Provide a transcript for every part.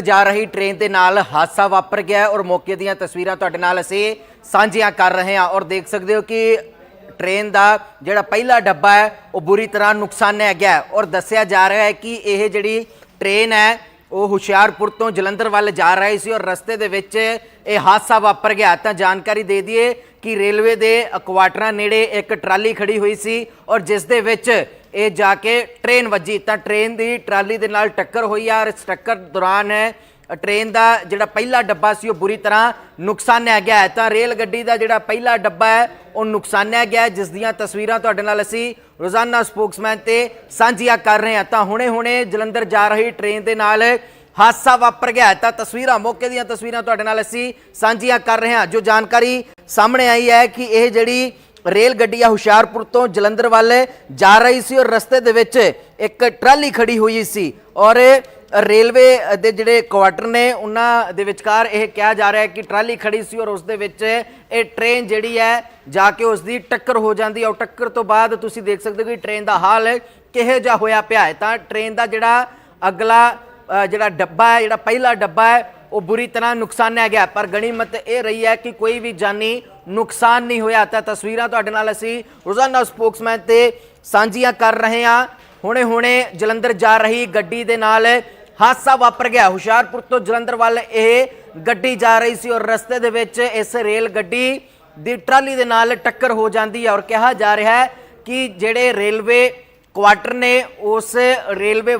ਜਾ ਰਹੀ ਟ੍ਰੇਨ ਦੇ ਨਾਲ ਹਾਦਸਾ ਵਾਪਰ ਗਿਆ ਹੈ ਔਰ ਮੌਕੇ ਦੀਆਂ ਤਸਵੀਰਾਂ ਤੁਹਾਡੇ ਨਾਲ ਅਸੀਂ ਸਾਂਝੀਆਂ ਕਰ ਰਹੇ ਹਾਂ ਔਰ ਦੇਖ ਸਕਦੇ ਹੋ ਕਿ ਟ੍ਰੇਨ ਦਾ ਜਿਹੜਾ ਪਹਿਲਾ ਡੱਬਾ ਹੈ, ਉਹ ਬੁਰੀ ਤਰ੍ਹਾਂ ਨੁਕਸਾਨਿਆ ਗਿਆ ਹੈ ਔਰ ਦੱਸਿਆ ਜਾ ਰਿਹਾ ਹੈ ਕਿ ਇਹ ਜਿਹੜੀ ਟ੍ਰੇਨ ਹੈ, ਉਹ ਹੁਸ਼ਿਆਰਪੁਰ ਤੋਂ ਜਲੰਧਰ ਵੱਲ ਜਾ ਰਹੀ ਸੀ ਔਰ ਰਸਤੇ ਦੇ ਵਿੱਚ ਇਹ ਹਾਦਸਾ ਵਾਪਰ ਗਿਆ ਤਾਂ ਜਾਣਕਾਰੀ ਦੇ ਦਈਏ ਕਿ ਰੇਲਵੇ ਦੇ ਕੁਆਟਰਾਂ ਨੇੜੇ ਇੱਕ ਟਰਾਲੀ ਖੜੀ ਹੋਈ ਸੀ ਔਰ ਜਿਸ ਦੇ ਵਿੱਚ ਇਹ ਜਾ ਕੇ ਟ੍ਰੇਨ ਵੱਜੀ, ਤਾਂ ਟ੍ਰੇਨ ਦੀ ਟਰਾਲੀ ਦੇ ਨਾਲ ਟੱਕਰ ਹੋਈ ਆ। ਔਰ ਇਸ ਟੱਕਰ ਦੌਰਾਨ ਟ੍ਰੇਨ ਦਾ ਜਿਹੜਾ ਪਹਿਲਾ ਡੱਬਾ ਸੀ, ਉਹ ਬੁਰੀ ਤਰ੍ਹਾਂ ਨੁਕਸਾਨਿਆ ਗਿਆ ਹੈ। ਤਾਂ ਰੇਲ ਗੱਡੀ ਦਾ ਜਿਹੜਾ ਪਹਿਲਾ ਡੱਬਾ ਹੈ, ਉਹ ਨੁਕਸਾਨਿਆ ਗਿਆ ਜਿਸ ਦੀਆਂ ਤਸਵੀਰਾਂ ਤੁਹਾਡੇ ਨਾਲ ਅਸੀਂ ਰੋਜ਼ਾਨਾ ਸਪੋਕਸਮੈਨ ਤੇ ਸਾਂਝੀਆਂ ਕਰ ਰਹੇ ਹਾਂ। ਤਾਂ ਹੁਣੇ-ਹੁਣੇ ਜਲੰਧਰ ਜਾ ਰਹੀ ਟ੍ਰੇਨ ਦੇ ਨਾਲ ਹਾਦਸਾ ਵਾਪਰ ਗਿਆ ਤਾਂ ਤਸਵੀਰਾਂ, ਮੌਕੇ ਦੀਆਂ ਤਸਵੀਰਾਂ ਤੁਹਾਡੇ ਨਾਲ ਅਸੀਂ ਸਾਂਝੀਆਂ ਕਰ ਰਹੇ ਹਾਂ। ਜੋ ਜਾਣਕਾਰੀ ਸਾਹਮਣੇ ਆਈ ਹੈ ਕਿ ਇਹ ਜਿਹੜੀ ਰੇਲ ਗੱਡੀ ਆ ਹੁਸ਼ਿਆਰਪੁਰ ਤੋਂ ਜਲੰਧਰ ਵੱਲ ਜਾ ਰਹੀ ਸੀ ਔਰ ਰਸਤੇ ਦੇ ਵਿੱਚ ਇੱਕ ਟਰਾਲੀ ਖੜੀ ਹੋਈ ਸੀ ਔਰ ਰੇਲਵੇ ਦੇ ਜਿਹੜੇ ਕੁਆਟਰ ਨੇ ਉਹਨਾਂ ਦੇ ਵਿਚਕਾਰ ਇਹ ਕਿਹਾ ਜਾ ਰਿਹਾ ਹੈ ਕਿ ਟਰਾਲੀ ਖੜੀ ਸੀ ਔਰ ਉਸ ਦੇ ਵਿੱਚ ਇਹ ਟ੍ਰੇਨ ਜਿਹੜੀ ਹੈ ਜਾ ਕੇ ਉਸ ਦੀ ਟੱਕਰ ਹੋ ਜਾਂਦੀ ਹੈ ਔਰ ਟੱਕਰ ਤੋਂ ਬਾਅਦ ਤੁਸੀਂ ਦੇਖ ਸਕਦੇ ਹੋ ਕਿ ਟ੍ਰੇਨ ਦਾ ਹਾਲ ਕਿਹੋ ਜਿਹਾ ਹੋਇਆ ਪਿਆ ਹੈ। ਤਾਂ ਟ੍ਰੇਨ ਦਾ ਜਿਹੜਾ ਅਗਲਾ ਜਿਹੜਾ ਡੱਬਾ ਹੈ, ਜਿਹੜਾ ਪਹਿਲਾ ਡੱਬਾ ਹੈ ਉਹ ਬੁਰੀ ਤਰ੍ਹਾਂ ਨੁਕਸਾਨਿਆ ਗਿਆ। ਪਰ ਗਣੀਮਤ ਇਹ ਰਹੀ ਹੈ ਕਿ ਕੋਈ ਵੀ ਜਾਨੀ ਨੁਕਸਾਨ ਨਹੀਂ ਹੋਇਆ। ਤਾਂ ਤਸਵੀਰਾਂ ਤੁਹਾਡੇ ਨਾਲ ਅਸੀਂ ਰੋਜ਼ਾਨਾ ਸਪੋਕਸਮੈਨ ਤੇ ਸਾਂਝੀਆਂ ਕਰ ਰਹੇ ਹਾਂ। ਹੁਣੇ ਹੁਣੇ ਜਲੰਧਰ ਜਾ ਰਹੀ ਗੱਡੀ ਦੇ ਨਾਲ ਹਾਦਸਾ ਵਾਪਰ ਗਿਆ। ਹੁਸ਼ਿਆਰਪੁਰ ਤੋਂ ਜਲੰਧਰ ਵੱਲ ਇਹ ਗੱਡੀ ਜਾ ਰਹੀ ਸੀ ਔਰ ਰਸਤੇ ਦੇ ਵਿੱਚ ਇਸ ਰੇਲ ਗੱਡੀ ਦੀ ਟਰਾਲੀ ਦੇ ਨਾਲ ਟੱਕਰ ਹੋ ਜਾਂਦੀ ਹੈ ਔਰ ਕਿਹਾ ਜਾ ਰਿਹਾ ਹੈ ਕਿ ਜਿਹੜੇ ਰੇਲਵੇ ਕੁਆਟਰ ਨੇ ਉਸ ਰੇਲਵੇ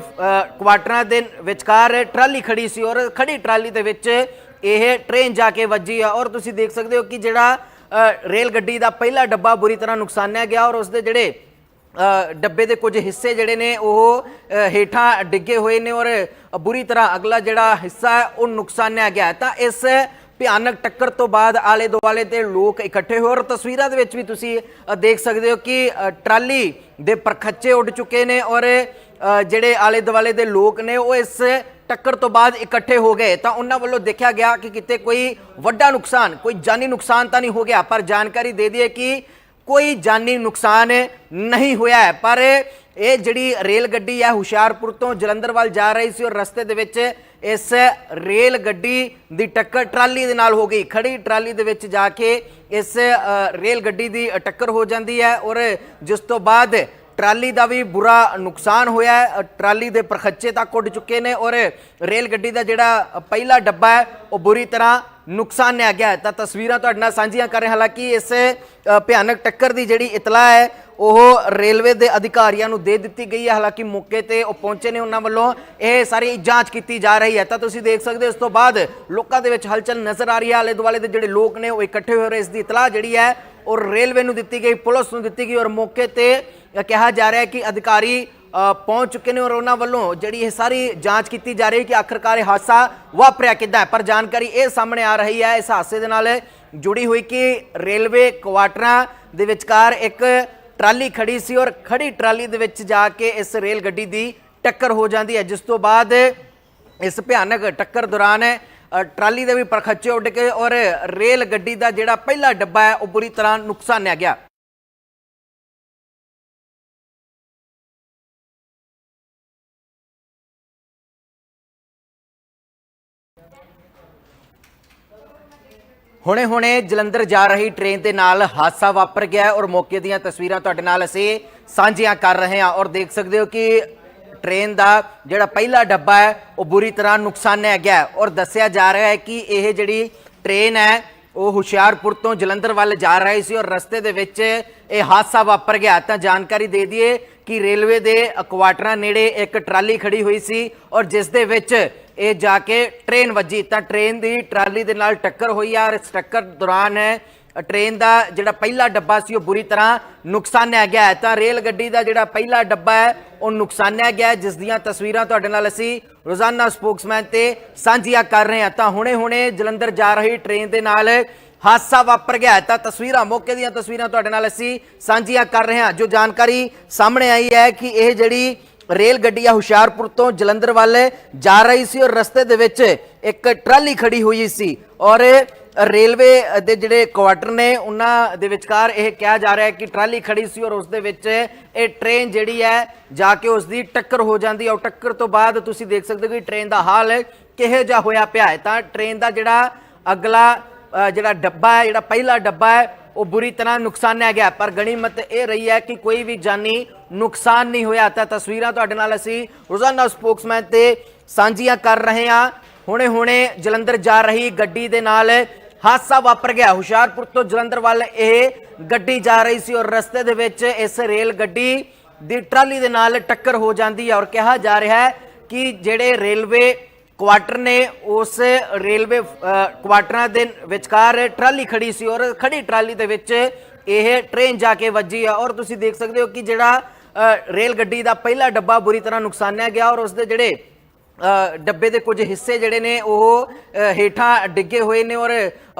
ਕੁਆਟਰਾਂ ਦੇ ਵਿਚਕਾਰ ਟਰਾਲੀ ਖੜੀ ਸੀ ਔਰ ਖੜੀ ਟਰਾਲੀ ਦੇ ਵਿੱਚ ਇਹ ਟ੍ਰੇਨ ਜਾ ਕੇ ਵੱਜੀ ਆ ਔਰ ਤੁਸੀਂ ਦੇਖ ਸਕਦੇ ਹੋ ਕਿ ਜਿਹੜਾ ਰੇਲ ਗੱਡੀ ਦਾ ਪਹਿਲਾ ਡੱਬਾ ਬੁਰੀ ਤਰ੍ਹਾਂ ਨੁਕਸਾਨਿਆ ਗਿਆ ਔਰ ਉਸ ਦੇ ਜਿਹੜੇ ਡੱਬੇ ਦੇ ਕੁਝ ਹਿੱਸੇ ਜਿਹੜੇ ਨੇ ਉਹ ਹੇਠਾਂ ਡਿੱਗੇ ਹੋਏ ਨੇ ਔਰ ਬੁਰੀ ਤਰ੍ਹਾਂ ਅਗਲਾ ਜਿਹੜਾ ਹਿੱਸਾ ਹੈ ਉਹ ਨੁਕਸਾਨਿਆ ਗਿਆ ਤਾਂ ਇਸ ਭਿਆਨਕ ਟੱਕਰ ਤੋਂ ਬਾਅਦ ਆਲੇ ਦੁਆਲੇ ਤੇ ਲੋਕ ਇਕੱਠੇ ਹੋਏ ਔਰ ਤਸਵੀਰਾਂ ਦੇ ਵਿੱਚ ਵੀ ਤੁਸੀਂ ਦੇਖ ਸਕਦੇ ਹੋ ਕਿ ਟਰਾਲੀ ਦੇ ਪਰਖੱਚੇ ਉੱਡ ਚੁੱਕੇ ਨੇ ਔਰ ਜਿਹੜੇ ਆਲੇ ਦੁਆਲੇ ਦੇ ਲੋਕ ਨੇ ਉਹ ਇਸ ਟੱਕਰ ਤੋਂ ਬਾਅਦ ਇਕੱਠੇ ਹੋ ਗਏ। ਤਾਂ ਉਹਨਾਂ ਵੱਲੋਂ ਦੇਖਿਆ ਗਿਆ ਕਿ ਕਿਤੇ ਕੋਈ ਵੱਡਾ ਨੁਕਸਾਨ, ਕੋਈ ਜਾਨੀ ਨੁਕਸਾਨ ਤਾਂ ਨਹੀਂ ਹੋ ਗਿਆ, ਪਰ ਜਾਣਕਾਰੀ ਦੇ ਦਈਏ ਕਿ ਕੋਈ ਜਾਨੀ ਨੁਕਸਾਨ ਨਹੀਂ ਹੋਇਆ ਹੈ। ਪਰ ਇਹ ਜਿਹੜੀ ਰੇਲ ਗੱਡੀ ਹੈ ਹੁਸ਼ਿਆਰਪੁਰ ਤੋਂ ਜਲੰਧਰ ਵੱਲ ਜਾ ਰਹੀ ਸੀ ਔਰ ਰਸਤੇ ਦੇ ਵਿੱਚ ਇਸ ਰੇਲ ਗੱਡੀ ਦੀ ਟੱਕਰ ਟਰਾਲੀ ਦੇ ਨਾਲ ਹੋ ਗਈ। ਖੜੀ ਟਰਾਲੀ ਦੇ ਵਿੱਚ ਜਾ ਕੇ ਇਸ ਰੇਲ ਗੱਡੀ ਦੀ ਟੱਕਰ ਹੋ ਜਾਂਦੀ ਹੈ ਔਰ ਜਿਸ ਤੋਂ ਬਾਅਦ ਟਰਾਲੀ ਦਾ ਵੀ ਬੁਰਾ ਨੁਕਸਾਨ ਹੋਇਆ ਹੈ। ਟਰਾਲੀ ਦੇ ਪ੍ਰਖੱਚੇ ਤੱਕ ਉੱਡ ਚੁੱਕੇ ਨੇ ਔਰ ਰੇਲ ਗੱਡੀ ਦਾ ਜਿਹੜਾ ਪਹਿਲਾ ਡੱਬਾ ਹੈ, ਉਹ ਬੁਰੀ ਤਰ੍ਹਾਂ ਨੁਕਸਾਨ ਨੁਕਸਾਨਿਆ ਗਿਆ ਤਾਂ ਤਸਵੀਰਾਂ ਤੁਹਾਡੇ ਨਾਲ ਸਾਂਝੀਆਂ ਕਰ ਰਹੇ, ਹਾਲਾਂਕਿ ਇਸ ਭਿਆਨਕ ਟੱਕਰ ਦੀ ਜਿਹੜੀ ਇਤਲਾਹ ਹੈ, ਉਹ ਰੇਲਵੇ ਦੇ ਅਧਿਕਾਰੀਆਂ ਨੂੰ ਦੇ ਦਿੱਤੀ ਗਈ ਹੈ। ਹਾਲਾਂਕਿ ਮੌਕੇ ਤੇ ਉਹ ਪਹੁੰਚੇ ਨੇ ਉਹਨਾਂ ਵੱਲੋਂ। ਇਹ ਸਾਰੀ ਜਾਂਚ ਕੀਤੀ ਜਾ ਰਹੀ ਹੈ। ਤਾਂ ਤੁਸੀਂ ਦੇਖ ਸਕਦੇ ਹੋ, ਇਸ ਤੋਂ ਬਾਅਦ ਲੋਕਾਂ ਦੇ ਵਿੱਚ ਹਲਚਲ ਨਜ਼ਰ ਆ ਰਹੀ ਹੈ। ਆਲੇ ਦੁਆਲੇ ਦੇ ਜਿਹੜੇ ਲੋਕ ਨੇ, ਉਹ ਇਕੱਠੇ ਹੋਏ ਰਹੇ ਇਸ ਦੀ ਇਤਲਾਹ ਜਿਹੜੀ ਹੈ, ਉਹ ਰੇਲਵੇ ਨੂੰ ਦਿੱਤੀ ਗਈ, ਪੁਲਿਸ ਨੂੰ ਦਿੱਤੀ ਗਈ। ਔਰ ਮੌਕੇ ਤੇ ਕਿਹਾ ਜਾ ਰਿਹਾ ਹੈ ਕਿ ਅਧਿਕਾਰੀ ਪਹੁੰਚ ਚੁੱਕੇ ਨੇ ਔਰ ਉਹਨਾਂ ਵੱਲੋਂ ਜਿਹੜੀ ਇਹ ਸਾਰੀ ਜਾਂਚ ਕੀਤੀ ਜਾ ਰਹੀ ਹੈ ਕਿ ਆਖਰਕਾਰ ਇਹ ਹਾਦਸਾ ਵਾਪਰਿਆ ਕਿੱਦਾਂ ਹੈ। ਪਰ ਜਾਣਕਾਰੀ ਇਹ ਸਾਹਮਣੇ ਆ ਰਹੀ ਹੈ, ਇਸ ਹਾਦਸੇ ਦੇ ਨਾਲ ਜੁੜੀ ਹੋਈ ਕਿ ਰੇਲਵੇ ਕੁਆਟਰਾਂ ਦੇ ਵਿਚਕਾਰ ਇੱਕ ਟਰਾਲੀ ਖੜੀ ਸੀ ਔਰ ਖੜੀ ਟਰਾਲੀ ਦੇ ਵਿੱਚ ਜਾ ਕੇ ਇਸ ਰੇਲ ਗੱਡੀ ਦੀ ਟੱਕਰ ਹੋ ਜਾਂਦੀ ਹੈ, ਜਿਸ ਤੋਂ ਬਾਅਦ ਇਸ ਭਿਆਨਕ ਟੱਕਰ ਦੌਰਾਨ ਟਰਾਲੀ ਦੇ ਵੀ ਪਰਖੱਚੇ ਉੱਡ ਕੇ ਔਰ ਰੇਲ ਗੱਡੀ ਦਾ ਜਿਹੜਾ ਪਹਿਲਾ ਡੱਬਾ ਹੈ, ਉਹ ਬੁਰੀ ਤਰ੍ਹਾਂ ਨੁਕਸਾਨਿਆ ਗਿਆ। ਹੁਣੇ-ਹੁਣੇ ਜਲੰਧਰ ਜਾ ਰਹੀ ਟ੍ਰੇਨ ਦੇ ਨਾਲ ਹਾਦਸਾ ਵਾਪਰ ਗਿਆ ਔਰ ਮੌਕੇ ਦੀਆਂ ਤਸਵੀਰਾਂ ਤੁਹਾਡੇ ਨਾਲ ਅਸੀਂ ਸਾਂਝੀਆਂ ਕਰ ਰਹੇ ਹਾਂ ਔਰ ਦੇਖ ਸਕਦੇ ਹੋ ਕਿ ਟ੍ਰੇਨ ਦਾ ਜਿਹੜਾ ਪਹਿਲਾ ਡੱਬਾ ਹੈ, ਉਹ ਬੁਰੀ ਤਰ੍ਹਾਂ ਨੁਕਸਾਨਿਆ ਗਿਆ ਔਰ ਦੱਸਿਆ ਜਾ ਰਿਹਾ ਹੈ ਕਿ ਇਹ ਜਿਹੜੀ ਟ੍ਰੇਨ ਹੈ, ਉਹ ਹੁਸ਼ਿਆਰਪੁਰ ਤੋਂ ਜਲੰਧਰ ਵੱਲ ਜਾ ਰਹੀ ਸੀ ਔਰ ਰਸਤੇ ਦੇ ਵਿੱਚ ਇਹ ਹਾਦਸਾ ਵਾਪਰ ਗਿਆ। ਤਾਂ ਜਾਣਕਾਰੀ ਦੇ ਦਈਏ ਕਿ ਰੇਲਵੇ ਦੇ ਕੁਆਟਰਾਂ ਨੇੜੇ ਇੱਕ ਟਰਾਲੀ ਖੜੀ ਹੋਈ ਸੀ ਔਰ ਜਿਸ ਦੇ ਵਿੱਚ ਇਹ ਜਾ ਕੇ ਟ੍ਰੇਨ ਵੱਜੀ। ਤਾਂ ਟ੍ਰੇਨ ਦੀ ਟਰਾਲੀ ਦੇ ਨਾਲ ਟੱਕਰ ਹੋਈ ਆ। ਔਰ ਇਸ ਟੱਕਰ ਦੌਰਾਨ ਟ੍ਰੇਨ ਦਾ ਜਿਹੜਾ ਪਹਿਲਾ ਡੱਬਾ ਸੀ, ਉਹ ਬੁਰੀ ਤਰ੍ਹਾਂ ਨੁਕਸਾਨਿਆ ਗਿਆ ਹੈ। ਤਾਂ ਰੇਲ ਗੱਡੀ ਦਾ ਜਿਹੜਾ ਪਹਿਲਾ ਡੱਬਾ ਹੈ, ਉਹ ਨੁਕਸਾਨਿਆ ਗਿਆ ਜਿਸ ਦੀਆਂ ਤਸਵੀਰਾਂ ਤੁਹਾਡੇ ਨਾਲ ਅਸੀਂ ਰੋਜ਼ਾਨਾ ਸਪੋਕਸਮੈਨ ਤੇ ਸਾਂਝੀਆਂ ਕਰ ਰਹੇ ਹਾਂ। ਤਾਂ ਹੁਣੇ-ਹੁਣੇ ਜਲੰਧਰ ਜਾ ਰਹੀ ਟ੍ਰੇਨ ਦੇ ਨਾਲ ਹਾਦਸਾ ਵਾਪਰ ਗਿਆ ਤਾਂ ਤਸਵੀਰਾਂ, ਮੌਕੇ ਦੀਆਂ ਤਸਵੀਰਾਂ ਤੁਹਾਡੇ ਨਾਲ ਅਸੀਂ ਸਾਂਝੀਆਂ ਕਰ ਰਹੇ ਹਾਂ। ਜੋ ਜਾਣਕਾਰੀ ਸਾਹਮਣੇ ਆਈ ਹੈ ਕਿ ਇਹ ਜਿਹੜੀ ਰੇਲ ਗੱਡੀ ਆ ਹੁਸ਼ਿਆਰਪੁਰ ਤੋਂ ਜਲੰਧਰ ਵੱਲ ਜਾ ਰਹੀ ਸੀ ਔਰ ਰਸਤੇ ਦੇ ਵਿੱਚ ਇੱਕ ਟਰਾਲੀ ਖੜੀ ਹੋਈ ਸੀ ਔਰ ਰੇਲਵੇ ਦੇ ਜਿਹੜੇ ਕੁਆਟਰ ਨੇ ਉਹਨਾਂ ਦੇ ਵਿਚਕਾਰ ਇਹ ਕਿਹਾ ਜਾ ਰਿਹਾ ਹੈ ਕਿ ਟਰਾਲੀ ਖੜੀ ਸੀ ਔਰ ਉਸ ਦੇ ਵਿੱਚ ਇਹ ਟ੍ਰੇਨ ਜਿਹੜੀ ਹੈ ਜਾ ਕੇ ਉਸ ਦੀ ਟੱਕਰ ਹੋ ਜਾਂਦੀ ਹੈ ਔਰ ਟੱਕਰ ਤੋਂ ਬਾਅਦ ਤੁਸੀਂ ਦੇਖ ਸਕਦੇ ਹੋ ਕਿ ਟ੍ਰੇਨ ਦਾ ਹਾਲ ਕਿਹੋ ਜਿਹਾ ਹੋਇਆ ਪਿਆ ਹੈ। ਤਾਂ ਟ੍ਰੇਨ ਦਾ ਜਿਹੜਾ ਅਗਲਾ ਜਿਹੜਾ ਡੱਬਾ ਹੈ, ਜਿਹੜਾ ਪਹਿਲਾ ਡੱਬਾ ਹੈ ਉਹ ਬੁਰੀ ਤਰ੍ਹਾਂ ਨੁਕਸਾਨਿਆ ਗਿਆ। ਪਰ ਗਣੀਮਤ ਇਹ ਰਹੀ ਹੈ ਕਿ ਕੋਈ ਵੀ ਜਾਨੀ ਨੁਕਸਾਨ ਨਹੀਂ ਹੋਇਆ। ਤਾਂ ਤਸਵੀਰਾਂ ਤੁਹਾਡੇ ਨਾਲ ਅਸੀਂ ਰੋਜ਼ਾਨਾ ਸਪੋਕਸਮੈਨ ਤੇ ਸਾਂਝੀਆਂ ਕਰ ਰਹੇ ਹਾਂ। ਹੁਣੇ ਹੁਣੇ ਜਲੰਧਰ ਜਾ ਰਹੀ ਗੱਡੀ ਦੇ ਨਾਲ ਹਾਦਸਾ ਵਾਪਰ ਗਿਆ। ਹੁਸ਼ਿਆਰਪੁਰ ਤੋਂ ਜਲੰਧਰ ਵੱਲ ਇਹ ਗੱਡੀ ਜਾ ਰਹੀ ਸੀ ਔਰ ਰਸਤੇ ਦੇ ਵਿੱਚ ਇਸ ਰੇਲ ਗੱਡੀ ਦੀ ਟਰਾਲੀ ਦੇ ਨਾਲ ਟੱਕਰ ਹੋ ਜਾਂਦੀ ਹੈ ਔਰ ਕਿਹਾ ਜਾ ਰਿਹਾ ਹੈ ਕਿ ਜਿਹੜੇ ਰੇਲਵੇ ਕੁਆਟਰ ਨੇ ਉਸ ਰੇਲਵੇ ਕੁਆਟਰਾਂ ਦੇ ਵਿਚਕਾਰ ਟਰਾਲੀ ਖੜੀ ਸੀ ਔਰ ਖੜੀ ਟਰਾਲੀ ਦੇ ਵਿੱਚ ਇਹ ਟ੍ਰੇਨ ਜਾ ਕੇ ਵੱਜੀ ਹੈ ਔਰ ਤੁਸੀਂ ਦੇਖ ਸਕਦੇ ਹੋ ਕਿ ਜਿਹੜਾ ਰੇਲ ਗੱਡੀ ਦਾ ਪਹਿਲਾ ਡੱਬਾ ਬੁਰੀ ਤਰ੍ਹਾਂ ਨੁਕਸਾਨਿਆ ਗਿਆ ਔਰ ਉਸ ਦੇ ਜਿਹੜੇ ਡੱਬੇ ਦੇ ਕੁਝ ਹਿੱਸੇ ਜਿਹੜੇ ਨੇ ਉਹ ਹੇਠਾਂ ਡਿੱਗੇ ਹੋਏ ਨੇ ਔਰ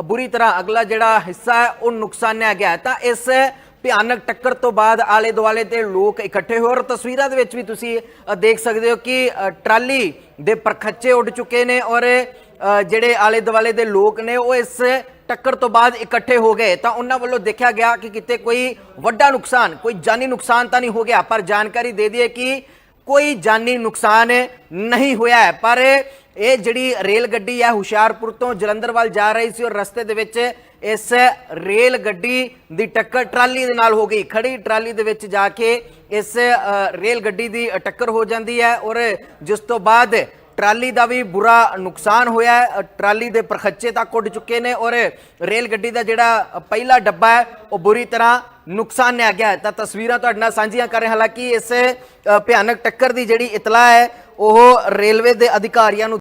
ਬੁਰੀ ਤਰ੍ਹਾਂ ਅਗਲਾ ਜਿਹੜਾ ਹਿੱਸਾ ਹੈ ਉਹ ਨੁਕਸਾਨਿਆ ਗਿਆ ਤਾਂ ਇਸ ਭਿਆਨਕ ਟੱਕਰ ਤੋਂ ਬਾਅਦ ਆਲੇ ਦੁਆਲੇ ਤੇ ਲੋਕ ਇਕੱਠੇ ਹੋਏ ਔਰ ਤਸਵੀਰਾਂ ਦੇ ਵਿੱਚ ਵੀ ਤੁਸੀਂ ਦੇਖ ਸਕਦੇ ਹੋ ਕਿ ਟਰਾਲੀ ਦੇ ਪਰਖੱਚੇ ਉੱਡ ਚੁੱਕੇ ਨੇ ਔਰ ਜਿਹੜੇ ਆਲੇ ਦੁਆਲੇ ਦੇ ਲੋਕ ਨੇ ਉਹ ਇਸ ਟੱਕਰ ਤੋਂ ਬਾਅਦ ਇਕੱਠੇ ਹੋ ਗਏ। ਤਾਂ ਉਹਨਾਂ ਵੱਲੋਂ ਦੇਖਿਆ ਗਿਆ ਕਿ ਕਿਤੇ ਕੋਈ ਵੱਡਾ ਨੁਕਸਾਨ, ਕੋਈ ਜਾਨੀ ਨੁਕਸਾਨ ਤਾਂ ਨਹੀਂ ਹੋ ਗਿਆ, ਪਰ ਜਾਣਕਾਰੀ ਦੇ ਦਈਏ ਕਿ ਕੋਈ ਜਾਨੀ ਨੁਕਸਾਨ ਨਹੀਂ ਹੋਇਆ ਹੈ। ਪਰ ਇਹ ਜਿਹੜੀ ਰੇਲ ਗੱਡੀ ਹੈ ਹੁਸ਼ਿਆਰਪੁਰ ਤੋਂ ਜਲੰਧਰ ਵੱਲ ਜਾ ਰਹੀ ਸੀ ਔਰ ਰਸਤੇ ਦੇ ਵਿੱਚ ਇਸ ਰੇਲ ਗੱਡੀ ਦੀ ਟੱਕਰ ਟਰਾਲੀ ਦੇ ਨਾਲ ਹੋ ਗਈ। ਖੜੀ ਟਰਾਲੀ ਦੇ ਵਿੱਚ ਜਾ ਕੇ ਇਸ ਰੇਲ ਗੱਡੀ ਦੀ ਟੱਕਰ ਹੋ ਜਾਂਦੀ ਹੈ ਔਰ ਜਿਸ ਤੋਂ ਬਾਅਦ ਟਰਾਲੀ ਦਾ ਵੀ ਬੁਰਾ ਨੁਕਸਾਨ ਹੋਇਆ ਟਰਾਲੀ ਦੇ ਪ੍ਰਖੱਚੇ ਤੱਕ ਉੱਡ ਚੁੱਕੇ ਨੇ ਔਰ ਰੇਲ ਗੱਡੀ ਦਾ ਜਿਹੜਾ ਪਹਿਲਾ ਡੱਬਾ ਹੈ, ਉਹ ਬੁਰੀ ਤਰ੍ਹਾਂ ਨੁਕਸਾਨਿਆ ਗਿਆ ਤਾਂ ਤਸਵੀਰਾਂ ਤੁਹਾਡੇ ਨਾਲ ਸਾਂਝੀਆਂ ਕਰ ਰਹੇ, ਹਾਲਾਂਕਿ ਇਸ ਭਿਆਨਕ ਟੱਕਰ ਦੀ ਜਿਹੜੀ ਇਤਲਾ ਹੈ, ਉਹ ਰੇਲਵੇ ਦੇ ਅਧਿਕਾਰੀਆਂ ਨੂੰ